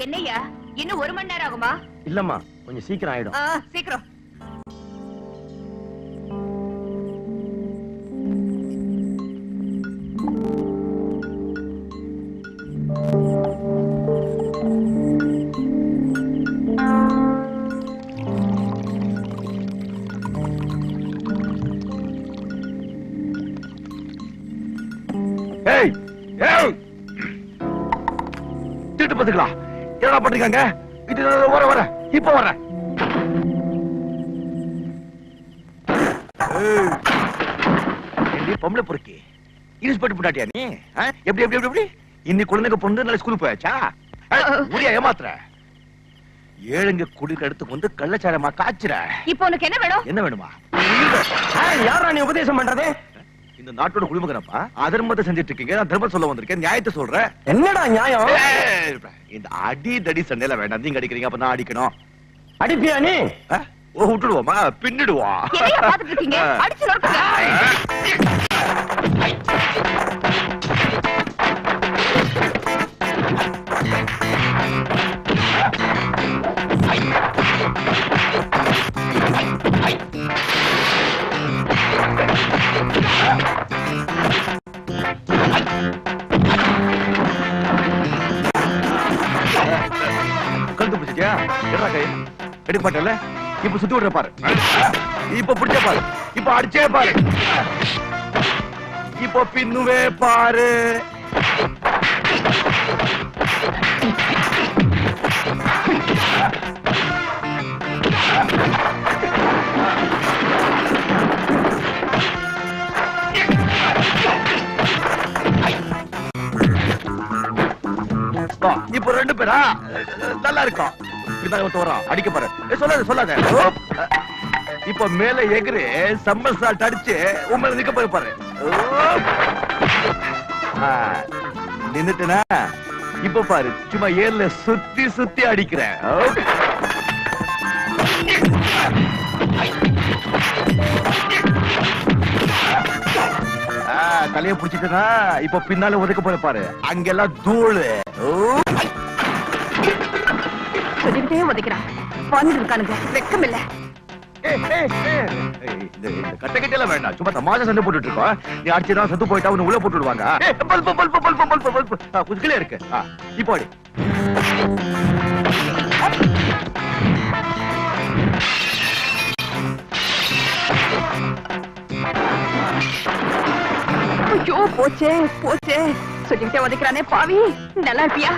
என்னய்யா? இன்னும் ஒரு மணி நேரம் ஆகுமா? இல்லம்மா கொஞ்சம் சீக்கிரம் ஆயிடும். சீக்கிரம். ஏய் ஏய்! திட்டு பாத்துக்கலாம் என்னடா பண்றீங்க இது வர வர. இப்ப வர. பொம்பளை பொறுக்கி. இன்ஸ்பெக்டர் போட்டாட்டியா நீ? எப்படி எப்படி எப்படி எப்படி? இன்னைக்கு குழந்தைங்க பொண்ணு நல்ல ஸ்கூலுக்கு போயாச்சா? முடியா ஏமாத்துற? ஏழுங்க குடிக்க எடுத்து வந்து கள்ளச்சாரமா காய்ச்சுற. இப்போ உனக்கு என்ன வேணும்? என்ன வேணுமா? யாரா நீ உபதேசம் பண்றது? இந்த நாட்டோட குடிமகனப்பா அதர்மத்தை செஞ்சுட்டு இருக்கீங்க நான் தர்மம் சொல்ல வந்திருக்கேன். நியாயத்தை சொல்றேன் என்னடா நியாயம்? இந்த அடி தடி சண்டையில வேண்டாம். நீங்க அடிக்கிறீங்க அப்ப நான் அடிக்கணும். அடிப்பியா நீ? ஓ விட்டுடுவோமா? பின்னிடுவா என்னையா பாத்துட்டு இருக்கீங்க? அடிச்சு எடுக்க மாட்டல இப்ப சுத்தி விடுற பாரு. இப்ப பிடிச்ச பாரு. இப்ப அடிச்சே பாரு. இப்ப பின்னுவே பாரு. இப்ப ரெண்டு பேரா? நல்லா இருக்கும் இதான் ஒருத்தன் வரான் அடிக்க பாரு. சொல்லாத சொல்லாத. இப்ப மேல எகிரு சம்மர் சால்ட் அடிச்சு உண்மையில நிக்க போய் பாரு. நின்னுட்டனா இப்ப பாரு சும்மா ஏர்ல சுத்தி சுத்தி அடிக்கிறேன் தலைய புடிச்சிட்டனா இப்ப பின்னால ஒதுக்க போய் பாரு. அங்கெல்லாம் தூளு. சொல்லிக்கிட்டே உதைக்கிறான். வந்து இருக்கானுங்க. வெக்கம் இல்ல வேண்டாம். சும்மா தமாஷா சண்டை போட்டுட்டு இருக்கோம் நீ அடிச்சுனா செத்து போயிட்டா உன்னை உள்ள போட்டு விடுவாங்க ஏய், bulb, bulb, bulb, bulb, bulb. கீழே இருக்கு. இப்போ அடி ஐயோ போச்சே போச்சே. சொல்லிக்கிட்டே உதைக்கிறானே பாவி. நல்லா இருப்பியா?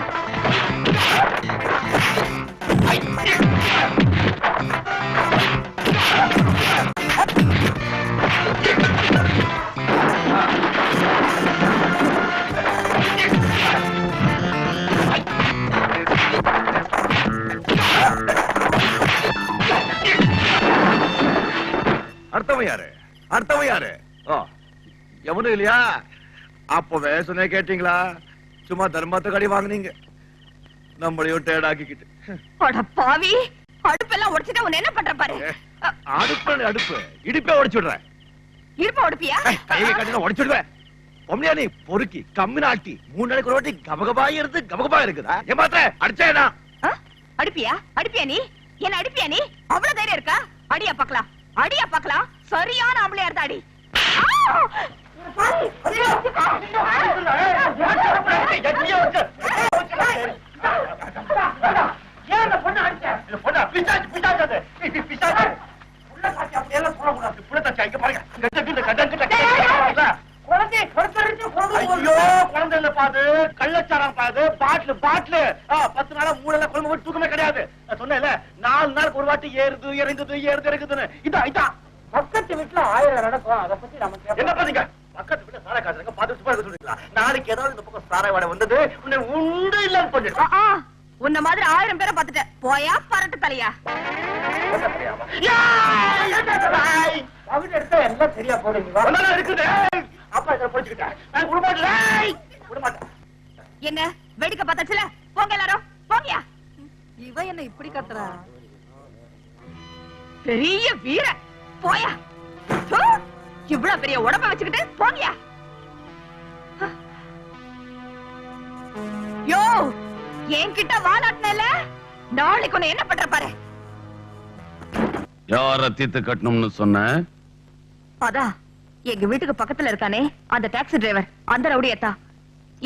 யாரு அர்த்தவன் யாரு? ஓ எவனும் இல்லையா? அப்பவே சொன்ன கேட்டீங்களா? சும்மா தர்மத்தை கடி வாங்குனீங்க. நம்மளையும் டேடாக்கிக்கிட்டு பாவி அடுப்பெல்லாம் உடைச்சிட்டா உன்னை என்ன பண்ற பாரு? அடுப்பு அடுப்பு. இடுப்பே உடைச்சு விடுறேன் இருப்ப உடுப்பியா கையை கட்டினா உடைச்சுடுவேன். பொம்மையா நீ பொறுக்கி கம்மி நாட்டி மூணு நாளைக்கு ஒரு வாட்டி கபகபா இருந்து கபகபா இருக்குதா? ஏமாத்த அடிச்சேனா? அடிப்பியா? அடிப்பியா நீ? என்ன அடிப்பியா நீ? அவ்வளவு தைரியம் இருக்கா? அடியா பாக்கலாம் அடியா பாக்கலாம் சரியான ஆம்பளையா இருந்தா அடி ஆ! ஐயோ குழந்தை பாது கள்ளச்சாரம் பாது பாட்டில் பாட்டில். பத்து நாளா மூணு நாளா குழம்பு போட்டு தூக்கமே கிடையாது. நான் சொன்னேன்ல நாலு நாளுக்கு ஒரு வாட்டி ஏறுது இறங்குது ஏறுது இறங்குதுன்னு. இதான் இதான் பக்கத்து வீட்டுல ஆயிரம் நடக்கும் அதை பத்தி நமக்கு என்ன பாத்தீங்க பக்கத்து வீட்டுல சாராய் காசுங்க பார்த்து சும்மா இருக்க சொல்றீங்களா? நாளைக்கு ஏதாவது இந்த பக்கம் சாராய் வாடை வந்தது உன்னை உண்டு இல்லன்னு ஆ, கொஞ்சம் ஆ. உன்ன மாதிரி ஆயிரம் பேரை பார்த்துட்டேன். போயா பரட்டு தலையா பகுதி எடுத்தா எல்லாம் சரியா போடுங்க ஒன்னால இருக்குது. அப்பா இதை பிடிச்சுக்கிட்டேன் நான் விடமாட்டேன் விடமாட்டேன். என்ன? வேடிக்கை பார்த்தாச்சுல? போங்க எல்லாரும். போங்கயா. இவ என்ன இப்படி கத்துறா? பெரிய வீர போயா? இவ்வளவு பெரிய உடம்ப வச்சுக்கிட்டு போங்கயா யோ என்கிட்ட வாலாட்டினல? நாளைக்கு உன்னை என்ன பண்ற பாரு? யார தீத்து கட்டணும்னு சொன்ன? அதான் எங்க வீட்டுக்கு பக்கத்துல இருக்கானே அந்த டாக்ஸி டிரைவர் அந்த ரவுடியத்தா.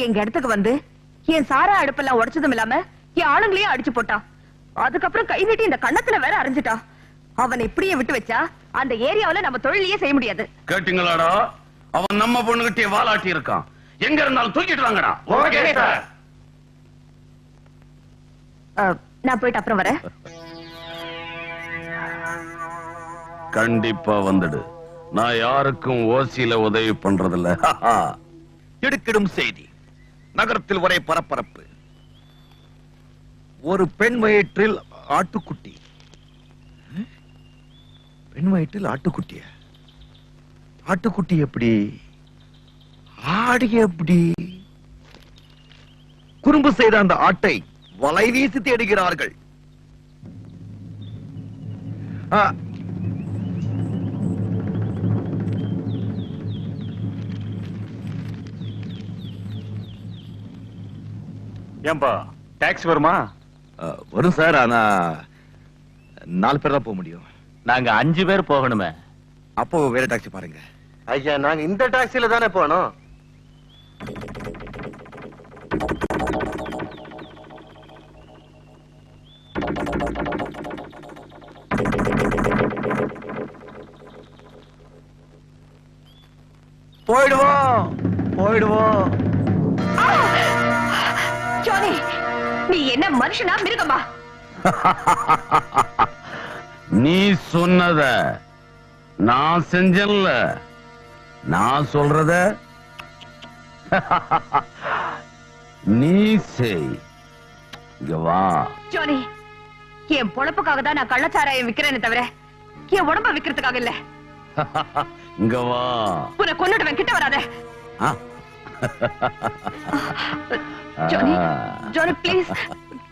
எங்க இடத்துக்கு வந்து என் சாரா அடுப்பெல்லாம் உடைச்சதும் இல்லாம என் ஆளுங்களையும் அடிச்சு போட்டான். அதுக்கப்புறம் கை நீட்டி இந்த கண்ணத்துல வேற அரைஞ்சிட்டான். அவனை இப்படியே விட்டு வச்சா அந்த ஏரியாவுல நம்ம தொழிலையே செய்ய முடியாது. கேட்டீங்களாடா? அவன் நம்ம பொண்ணுகிட்டே வாலாட்டி இருக்கான். எங்க இருந்தாலும் தூக்கிட்டு வாங்கடா. Okay sir. நான் போயிட்டு அப்புறம் வரேன். கண்டிப்பா வந்துடு. நான் யாருக்கும் ஓசியில உதவி பண்றதில்ல. திடுக்கிடும் செய்தி. நகரத்தில் ஒரே பரபரப்பு. ஒரு பெண் வயிற்றில் ஆட்டுக்குட்டி? பெண் வயிற்றில் ஆட்டுக்குட்டிய? ஆட்டுக்குட்டி எப்படி? ஆடு எப்படி? குறும்பு செய்த அந்த ஆட்டை வலை வீசி தேடுகிறார்கள். ஆ, ஏன்பா டாக்ஸி வருமா? வரும் சார் ஆனா நாலு பேர் தான் போக முடியும். நாங்க அஞ்சு பேர் போகணுமே. அப்போ வேற டாக்ஸி பாருங்க. ஐயா நாங்க இந்த டாக்ஸில தானே போனோம். போயிடுவோம் போயிடுவோம். ஜானி நீ என்ன மனுஷனா மிருகமா? நீ சொன்னத நான் செஞ்சேன்ல நான் சொல்றத நீ செய். வா. ஜானி என் பொழப்புக்காக தான் நான் கள்ளச்சாராயம் விக்கிறேனே தவிர என் உடம்ப விக்கிறதுக்காக இல்ல. இங்க வா. உன்னை கொன்னுடுவேன் கிட்ட வராத. ஜானி. ஜானி ப்ளீஸ்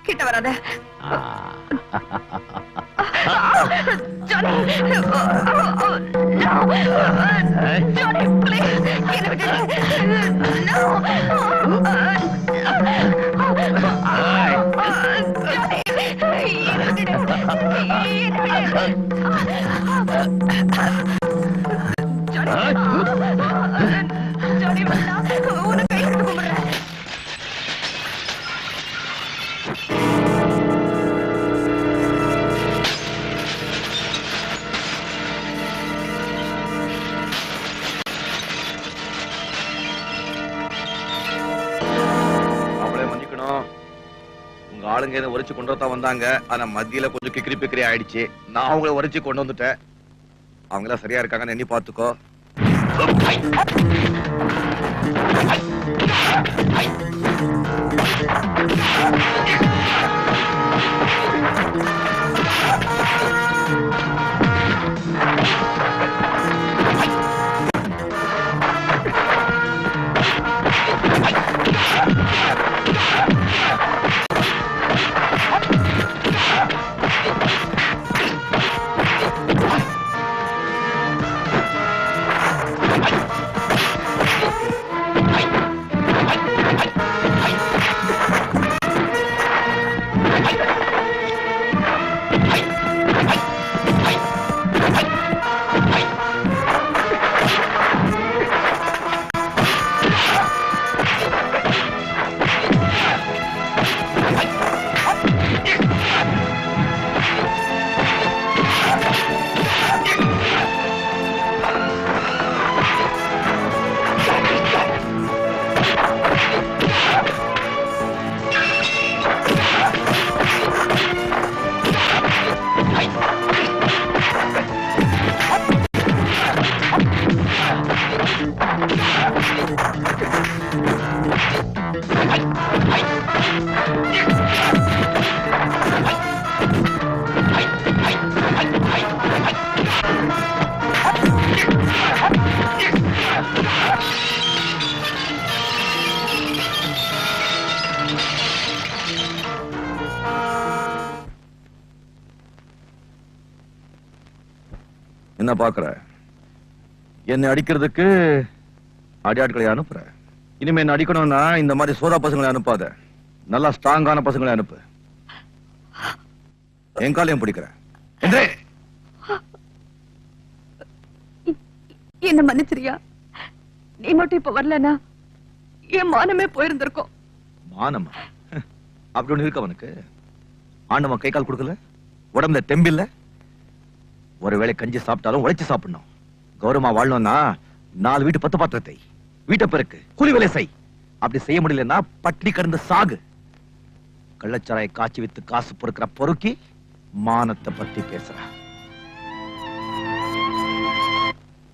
கிட்ட வராத. ஜானி ஜானி ப்ளீஸ் என்ன விட்டுடு ஆளுங்க என்ன உரைச்சு கொண்டு தான் வந்தாங்க. ஆனா மத்தியில கொஞ்சம் கிக்கிரி பிக்கிரி ஆயிடுச்சு. நான் அவங்கள உரைச்சு கொண்டு வந்துட்டேன். அவங்க எல்லாம் சரியா இருக்காங்கன்னு எண்ணி பாத்துக்கோ என்ன பாக்குற என்னை அடிக்கிறதுக்கு அடியாட்களை அனுப்புற. இனிமே என்ன அடிக்கணும்னா இந்த மாதிரி சோதா பசங்களை அனுப்பாத. நல்லா ஸ்ட்ராங்கான பசங்களை அனுப்பு. என் காலையும் பிடிக்கிறேன். என்ன மன்னிச்சிரியா? நீ மட்டும் இப்ப வரலனா என் மானமே போயிருந்திருக்கும். மானமா? அப்படி ஒண்ணு இருக்கு அவனுக்கு ஆண்டவன் கை கால் கொடுக்கல? உடம்புல தெம்பில்ல? ஒருவேளை கஞ்சி சாப்பிட்டாலும் உழைச்சு சாப்பிடணும். கௌரவமா வாழணும்னா நாலு வீட்டு பத்து பாத்திரத்தை. வீட்டை பெருக்கு கூலி வேலை செய். அப்படி செய்ய முடியலன்னா பட்டினி கடந்து சாகு. கள்ளச்சாராய காய்ச்சி வித்து காசு பொறுக்கிற பொறுக்கி மானத்தை பத்தி பேசுறான்